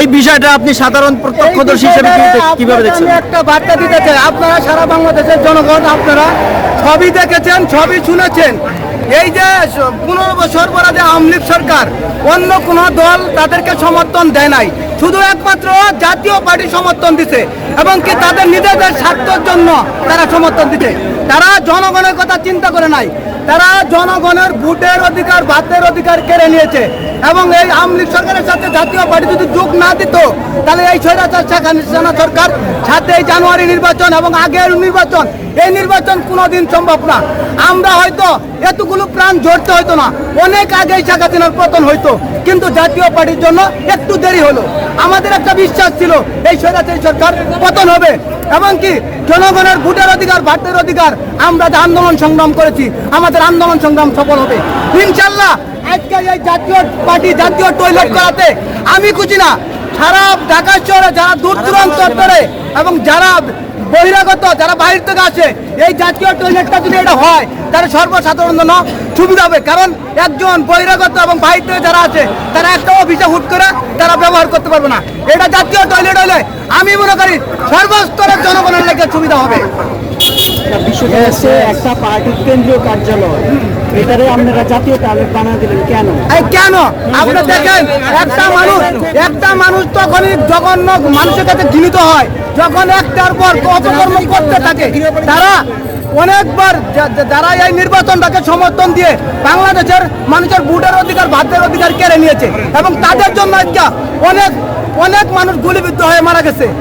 এই বিষয়টা আপনি সাধারণ প্রত্যক্ষদর্শী হিসেবে কীভাবে দেখছেন? আমি একটা বার্তা দিতে চাই। আপনারা সারা বাংলাদেশের জনগণ আপনারা সবই দেখেছেন সবই শুনেছেন। এই যে পনেরো বছর পরে যে আওয়ামী সরকার অন্য কোন দল তাদেরকে সমর্থন দেয় নাই। শুধু একমাত্র জাতীয় পার্টি সমর্থন দিছে এবং কি তাদের নিজেদের স্বার্থের জন্য তারা সমর্থন দিতে তারা জনগণের কথা চিন্তা করে নাই। তারা জনগণের ভোটের অধিকার, ভাতের অধিকার কেড়ে নিয়েছে এবং এই আওয়ামী লীগ সরকারের সাথে জাতীয় পার্টি যদি যোগ না দিত, তাহলে এই স্বৈরাচার শেখ হাসিনা সরকার সাতই জানুয়ারি নির্বাচন এবং আগের নির্বাচন, এই নির্বাচন কোনোদিন সম্ভব না। আমরা হয়তো এতগুলো প্রাণ জড়তে হইতো না, অনেক আগেই শেখ হাসিনার পতন হইতো, কিন্তু জাতীয় পার্টির জন্য একটু দেরি হলো। আমাদের একটা বিশ্বাস ছিল, এই স্বৈরাচারী সরকার পতন হবে এবং কি জনগণের ভোটের অধিকার, ভাতের অধিকার আমরা যে আন্দোলন সংগ্রাম করেছি, আমাদের আন্দোলন সংগ্রাম সফল হবে। ইনশাল্লাহ, আজকে এই জাতীয় পার্টি, জাতীয় টয়লেট করাতে আমি খুঁজি না। সারা ঢাকা শহরে যারা দূর দূরান্ত করে এবং যারা বহিরাগত, যারা বাইরে থেকে আসে, এই জাতীয় টয়লেটটা যদি এটা হয়, তাহলে সর্বসাধারণ জন্য সুবিধা হবে। কারণ একজন বহিরাগত এবং বাইরে থেকে যারা আছে, তারা একটা অফিসে হুট করে তারা ব্যবহার করতে পারবে না। এটা জাতীয় টয়লেট হলে আমি মনে করি সর্বস্তরের জনগণের লেগে সুবিধা হবে। বিষয়টা হচ্ছে একটা পার্টির কেন্দ্রীয় কার্যালয়। এটারে আপনারা জাতীয় বানা দিলেন কেন? কেন? আপনি দেখেন একটা মানুষ একটা মানুষ তখনই জঘন্য মানুষের কাছে ঘৃণিত হয় যখন একটার পর অপকর্ম করতে থাকে তারা অনেকবার যারা এই নির্বাচনটাকে সমর্থন দিয়ে বাংলাদেশের মানুষের ভোটের অধিকার ভাতের অধিকার কেড়ে নিয়েছে এবং তাদের জন্য আজকে অনেক অনেক মানুষ গুলিবিদ্ধ হয়ে মারা গেছে।